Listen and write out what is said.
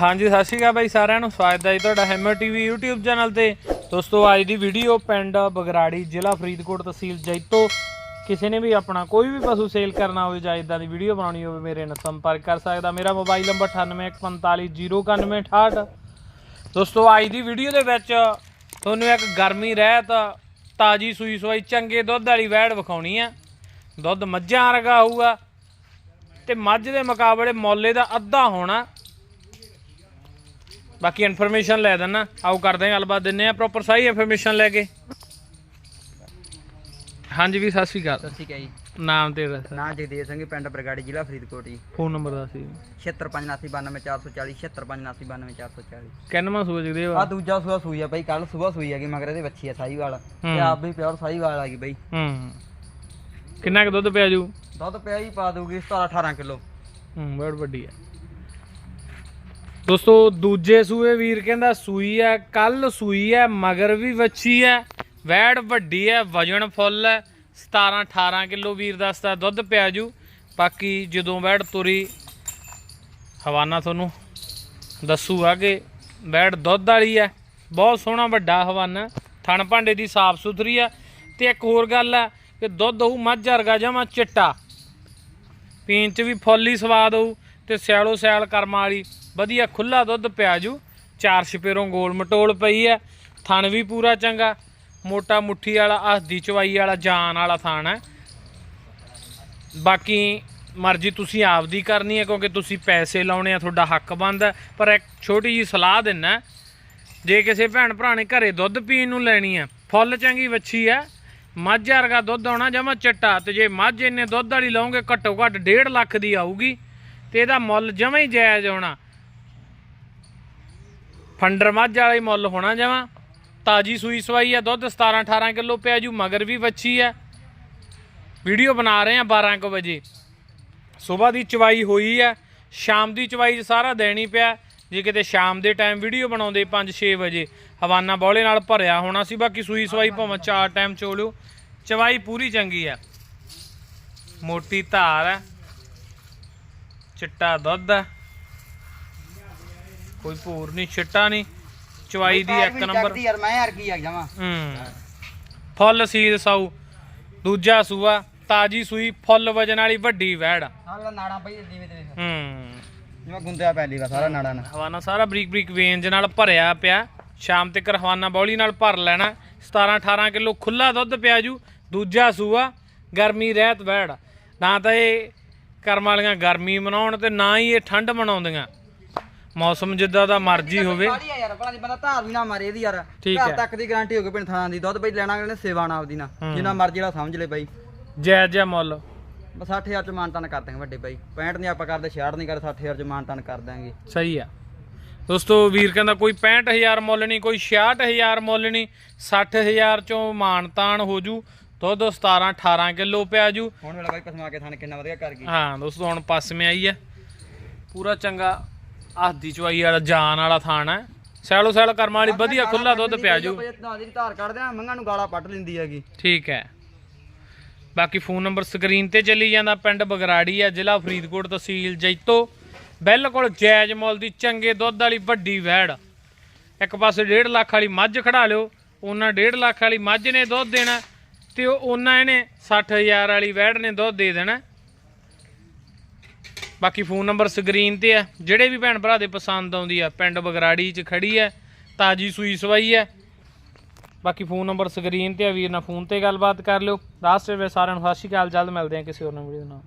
ਹਾਂਜੀ, ਸਤਿ ਸ਼੍ਰੀ ਅਕਾਲ ਬਾਈ ਸਾਰਿਆਂ ਨੂੰ। ਸਵਾਗਤ ਹੈ ਜੀ ਤੁਹਾਡਾ ਹੈਮਰ ਟੀਵੀ YouTube ਚੈਨਲ ਤੇ। ਦੋਸਤੋ, ਅੱਜ ਦੀ ਵੀਡੀਓ ਪਿੰਡ ਬਗਰਾੜੀ ਜ਼ਿਲ੍ਹਾ ਫਰੀਦਕੋਟ ਤਹਿਸੀਲ ਜੈਤੋ। ਕਿਸੇ ਨੇ ਵੀ ਆਪਣਾ ਕੋਈ ਵੀ ਪਸ਼ੂ ਸੇਲ ਕਰਨਾ ਹੋਵੇ ਜਾਂ ਇਦਾਂ ਦੀ ਵੀਡੀਓ ਬਣਾਉਣੀ ਹੋਵੇ, ਮੇਰੇ ਨਾਲ ਸੰਪਰਕ ਕਰ ਸਕਦਾ। ਮੇਰਾ ਮੋਬਾਈਲ ਨੰਬਰ 9814509168 ਦੋਸਤੋ, ਅੱਜ ਦੀ ਵੀਡੀਓ ਦੇ ਵਿੱਚ ਤੁਹਾਨੂੰ ਇੱਕ ਗਰਮੀ ਰਹਿਤ, ਤਾਜੀ ਸੂਈ ਸਵਾਈ, ਚੰਗੇ ਦੁੱਧ ਵਾਲੀ ਵੈੜ ਵਿਖਾਉਣੀ ਆ। ਦੁੱਧ ਮੱਝਾਂ ਵਰਗਾ ਹੋਊਗਾ ਤੇ ਮੱਝ ਦੇ ਮੁਕਾਬਲੇ ਮੌਲੇ ਦਾ ਅੱਧਾ ਹੋਣਾ। ਬਾਕੀ ਇਨਫੋਰਮੇਸ਼ਨ ਲੈ ਦੇਣਾ ਆਓ ਕਰਦੇ ਹਾਂ ਗੱਲਬਾਤ ਦਿੰਨੇ ਆ ਪ੍ਰੋਪਰ ਸਹੀ ਇਨਫੋਰਮੇਸ਼ਨ ਲੈ ਕੇ। ਹਾਂਜੀ ਵੀ ਸਤਿ ਸ਼੍ਰੀ ਅਕਾਲ। ਸਤਿ ਸ਼੍ਰੀ ਅਕਾਲ ਜੀ। ਨਾਮ ਤੇ ਦੱਸ। ਨਾਂ ਜਗਦੇਵ ਸਿੰਘ ਪਿੰਡ ਬਰਗਾੜੀ ਜ਼ਿਲ੍ਹਾ ਫਰੀਦਕੋਟ ਜੀ। ਫੋਨ ਨੰਬਰ ਦੱਸ ਜੀ 759494 759494 ਕਿੰਨਵਾਂ ਸੂਰਜ ਦੇ ਆ ਦੂਜਾ ਸੂਆ ਸੂਈ ਆ ਬਾਈ ਕੱਲ ਸੂਆ ਸੂਈ ਹੈਗੀ ਮਗਰ ਇਹਦੇ ਬੱਚੀ ਆ ਸਾਈਵਾਲ। ਤੇ ਆਪ ਵੀ ਪਿਓਰ ਸਾਈਵਾਲ ਆ ਗਈ ਬਾਈ। ਹੂੰ। ਕਿੰਨਾ ਕੁ ਦੁੱਧ ਪਿਆ ਜੂ? ਦੁੱਧ ਪਿਆ ਹੀ ਪਾ ਦੂਗੀ 17 18 ਕਿਲੋ। ਹੂੰ ਬੜ ਵੱਡੀ ਹੈ ਦੋਸਤੋ, ਦੂਜੇ ਸੂਏ ਵੀਰ ਕਹਿੰਦਾ ਸੂਈ ਹੈ ਕੱਲ ਸੂਈ ਹੈ ਮਗਰ ਵੀ ਵੱਛੀ ਹੈ ਵੈੜ ਵੱਡੀ ਹੈ ਵਜਨ ਫੁੱਲ ਹੈ 17 18 ਕਿਲੋ ਵੀਰ ਦੱਸਦਾ, ਦੁੱਧ ਪਿਆ ਜੂ। ਬਾਕੀ ਜਦੋਂ ਵੈੜ ਤੁਰੀ, ਹਵਾਨਾ ਤੁਹਾਨੂੰ ਦੱਸੂਗਾ ਕਿ ਵੈੜ ਦੁੱਧ ਵਾਲੀ ਹੈ ਬਹੁਤ ਸੋਹਣਾ ਵੱਡਾ ਹਵਾਨਾ। ਥਣ ਭਾਂਡੇ ਦੀ ਸਾਫ਼ ਸੁਥਰੀ ਹੈ ਤੇ ਇੱਕ ਹੋਰ ਗੱਲ ਹੈ ਕਿ ਦੁੱਧ ਉਹ ਮੱਝ ਵਰਗਾ ਜਮਾ ਚਿੱਟਾ। ਪੀਣ ਚ ਵੀ ਫੁੱਲੀ ਸਵਾਦ ਹੋਊ ਤੇ ਸਿਆਲੋ ਸਿਆਲ ਕਰਮਾਂ ਵਾਲੀ ਵਧੀਆ ਖੁੱਲਾ ਦੁੱਧ ਪਿਆ ਜੂ। ਚਾਰ ਛਪੇਰੋਂ ਗੋਲ ਮਟੋਲ ਪਈ ਹੈ ਥਣ ਵੀ ਪੂਰਾ ਚੰਗਾ। ਮੋਟਾ ਮੁੱਠੀ ਵਾਲਾ, ਹੱਸਦੀ ਚਵਾਈ ਵਾਲਾ, ਜਾਨ ਵਾਲਾ ਥਣ ਹੈ ਬਾਕੀ ਮਰਜ਼ੀ ਤੁਸੀਂ ਆਪਦੀ ਕਰਨੀ ਹੈ ਕਿਉਂਕਿ ਤੁਸੀਂ ਪੈਸੇ ਲਾਉਣੇ ਆ, ਤੁਹਾਡਾ ਹੱਕ ਬਣਦਾ ਪਰ ਇੱਕ ਛੋਟੀ ਜੀ ਸਲਾਹ ਦਿੰਨਾ ਜੇ ਕਿਸੇ ਭੈਣ ਭਰਾ ਨੇ ਘਰੇ ਦੁੱਧ ਪੀਣ ਨੂੰ ਲੈਣੀ ਆ ਫੁੱਲ ਚੰਗੀ ਵੱਛੀ ਆ ਮੱਝ ਵਰਗਾ ਦੁੱਧ ਆਉਣਾ ਜਮਾ ਚਿੱਟਾ, ਤੇ ਜੇ ਮੱਝ ਇੰਨੇ ਦੁੱਧ ਵਾਲੀ ਲਾਉਂਗੇ ਘੱਟੋ ਘੱਟ 1.5 ਲੱਖ ਦੀ ਆਊਗੀ। ਤੇ ਇਹਦਾ ਮੁੱਲ ਜਮਾ ਹੀ ਜਾਇਜ਼ ਹੋਣਾ ਫੰਡਰ ਮੱਝ ਵਾਲੇ ਮੁੱਲ ਹੋਣਾ ਜਮਾ। ਤਾਜੀ ਸੂਈ ਸਵਾਈ ਆ, ਦੁੱਧ 17 18 ਕਿਲੋ ਪਿਆ ਜੂ, ਮਗਰ ਵੀ ਵੱਛੀ ਆ। ਵੀਡੀਓ ਬਣਾ ਰਹੇ ਆ 12 ਕੁ ਵਜੇ। ਸਵੇਰ ਦੀ ਚਵਾਈ ਹੋਈ ਆ, ਸ਼ਾਮ ਦੀ ਚਵਾਈ ਸਾਰਾ ਦੇਣੀ ਪਿਆ। ਜੇ ਕਿਤੇ ਸ਼ਾਮ ਦੇ ਟਾਈਮ ਵੀਡੀਓ ਬਣਾਉਂਦੇ 5-6 ਵਜੇ, ਹਵਾਨਾ ਬੌਲੇ ਨਾਲ ਭਰਿਆ ਹੋਣਾ ਸੀ, ਬਾਕੀ ਸੂਈ ਸਵਾਈ ਭਾਵੇਂ ਚਾਰ ਟਾਈਮ ਚੋਲਿਓ ਚਵਾਈ ਪੂਰੀ ਚੰਗੀ ਆ। ਮੋਟੀ ਧਾਰ ਆ, ਚਿੱਟਾ ਦੁੱਧ ਆ। ਕੋਈ ਭੂਰ ਨਹੀਂ ਛਿੱਟਾ ਨਹੀਂ ਚਵਾਈ ਦੀ ਇੱਕ ਨੰਬਰ। ਯਾਰ ਮੈਂ ਯਾਰ ਕੀ ਆ ਜਾਵਾਂ ਹੂੰ। ਫੁੱਲ ਸੀਦ ਸਾਊ ਦੂਜਾ ਸੂਆ ਤਾਜੀ ਸੂਈ ਫੁੱਲ ਵਜਨ ਵਾਲੀ ਵੱਡੀ ਵੈੜ। ਸਾਰਾ ਨਾੜਾਂ ਪਈ ਜਿਵੇਂ ਤੇ ਹੂੰ। ਜਿਵੇਂ ਗੁੰਦਿਆ ਪਹਿਲੀ ਵਾ ਸਾਰਾ ਨਾੜਾਂ ਨਾਲ। ਹਵਾਨਾ ਸਾਰਾ ਬਰੀਕ ਬਰੀਕ ਵੇਂਜ ਨਾਲ ਭਰਿਆ ਪਿਆ। ਸ਼ਾਮ ਤੱਕ ਹਵਾਨਾ ਬੌਲੀ ਨਾਲ ਭਰ ਲੈਣਾ। 17 18 ਕਿਲੋ ਖੁੱਲਾ ਦੁੱਧ ਪਿਆ ਜੂ। ਦੂਜਾ ਸੂਆ ਗਰਮੀ ਰਹਿਤ ਵੈੜ। ਨਾ ਤਾਂ ਇਹ ਕਰਮ ਵਾਲੀਆਂ ਗਰਮੀ ਮਨਾਉਣ ਤੇ ਨਾ ਹੀ ਇਹ ਠੰਡ ਮਨਾਉਂਦੀਆਂ। ਮੌਸਮ ਜਿੱਦਾਂ ਦਾ ਮਰਜ਼ੀ ਹੋਵੇ। ਕਾਲੀ ਆ ਯਾਰ ਭਲਾ ਬੰਦਾ ਧਾਰ ਵੀ ਨਾ ਮਾਰੇ ਇਹਦੀ ਯਾਰ। ਠੀਕ ਘਰ ਹੈ। ਤੱਕ ਦੀ ਗਾਰੰਟੀ ਹੋ ਗਈ ਪਿੰਡ ਥਾਣਾ ਦੀ। ਦੁੱਧ ਬਈ ਲੈਣਾ ਅਗਲੇ ਨੇ ਸੇਵਾ ਨਾਲ ਆਪਦੀ ਨਾ ਹੂੰ। ਜਿੰਨਾ ਮਰਜ਼ੀ ਵਾਲਾ ਸਮਝ ਲੈ ਬਾਈ। ਜਾਇਜ਼ ਜਿਹਾ ਮੁੱਲ। ਬਸ 60000 ਚ ਮਾਨਤਾਨ ਕਰ ਦਾਂਗੇ ਵੱਡੇ ਬਾਈ। 65 ਨਹੀਂ ਆਪਾਂ ਕਰਦੇ 66 ਨਹੀਂ ਕਰਦੇ 60000 ਚ ਮਾਨਤਾਨ ਕਰ ਦਾਂਗੇ ਸਹੀ ਆ। ਦੋਸਤੋ ਵੀਰ ਕਹਿੰਦਾ ਕੋਈ 65000 ਮੁੱਲ ਨਹੀਂ ਕੋਈ 66000 ਮੁੱਲ ਨਹੀਂ 60000 ਚੋਂ ਮਾਨਤਾਨ ਹੋ ਜੂ। ਦੁੱਧ 17 18 ਕਿਲੋ ਪਿਆ ਜੂ। ਹੁਣ ਵੇਲਾ ਬਾਈ ਪਸਮਾ ਕੇ ਥਾਣੇ ਕਿੰਨਾ ਵਧੀਆ ਕਰ ਗਈ। ਹਾਂ ਦੋਸਤੋ ਹੁਣ ਪਾਸਵੇਂ ਆਈ ਹੈ ਪੂਰਾ ਚੰਗਾ। ਆਦੀ ਚਵਾਈ ਵਾਲਾ ਜਾਨ ਵਾਲਾ ਥਾਣ ਹੈ। ਸੈਲੋ ਸੈਲ ਕਰਮਾਂ ਵਾਲੀ ਵਧੀਆ ਖੁੱਲਾ ਦੁੱਧ ਪਿਆ ਜੂ। ਦੀ ਧਾਰ ਕੱਢਦੇ ਆ ਮੰਗਾਂ ਨੂੰ ਗਾਲਾਂ ਪੱਟ ਲੈਂਦੀ ਹੈਗੀ। ਠੀਕ ਹੈ। ਬਾਕੀ ਫੋਨ ਨੰਬਰ ਸਕਰੀਨ ਤੇ ਚੱਲੀ ਜਾਂਦਾ ਪਿੰਡ ਬਗਰਾੜੀ ਹੈ ਜ਼ਿਲ੍ਹਾ ਫਰੀਦਕੋਟ ਤਹਿਸੀਲ ਜੈਤੋ। ਬਿਲਕੁਲ ਜਾਇਜ਼ ਮੁੱਲ ਦੀ ਚੰਗੇ ਦੁੱਧ ਵਾਲੀ ਵੱਡੀ ਵੈੜ। ਇੱਕ ਪਾਸੇ 1.5 ਲੱਖ ਵਾਲੀ ਮੱਝ ਖੜਾ ਲਿਓ ਉਹਨਾਂ 1.5 ਲੱਖ ਵਾਲੀ ਮੱਝ ਨੇ ਦੁੱਧ ਦੇਣਾ ਤੇ ਉਹ ਉਹਨਾਂ ਇਹਨੇ 60000 ਵਾਲੀ ਵੈੜ ਨੇ ਦੁੱਧ ਦੇ ਦੇਣਾ। ਬਾਕੀ ਫੋਨ ਨੰਬਰ ਸਕਰੀਨ ਤੇ ਆ। ਜਿਹੜੇ ਵੀ ਭੈਣ ਭਰਾ ਦੇ ਪਸੰਦ ਆਉਂਦੀ ਆ, ਪਿੰਡ ਬਗਰਾੜੀ 'ਚ ਖੜੀ ਹੈ ਤਾਜੀ ਸੂਈ ਸਵਾਈ ਹੈ ਬਾਕੀ ਫੋਨ ਨੰਬਰ ਸਕਰੀਨ ਤੇ ਆ, ਵੀਰ ਨਾਲ ਫੋਨ ਤੇ ਗੱਲਬਾਤ ਕਰ ਲਿਓ। ਲਾਸਟ ਵਿੱਚ ਸਾਰਿਆਂ ਨੂੰ ਸਤਿ ਸ਼੍ਰੀ ਅਕਾਲ, ਜਲਦ ਮਿਲਦੇ ਆ ਕਿਸੇ ਹੋਰ ਨਵੀਂ ਵੀਡੀਓ ਨਾਲ।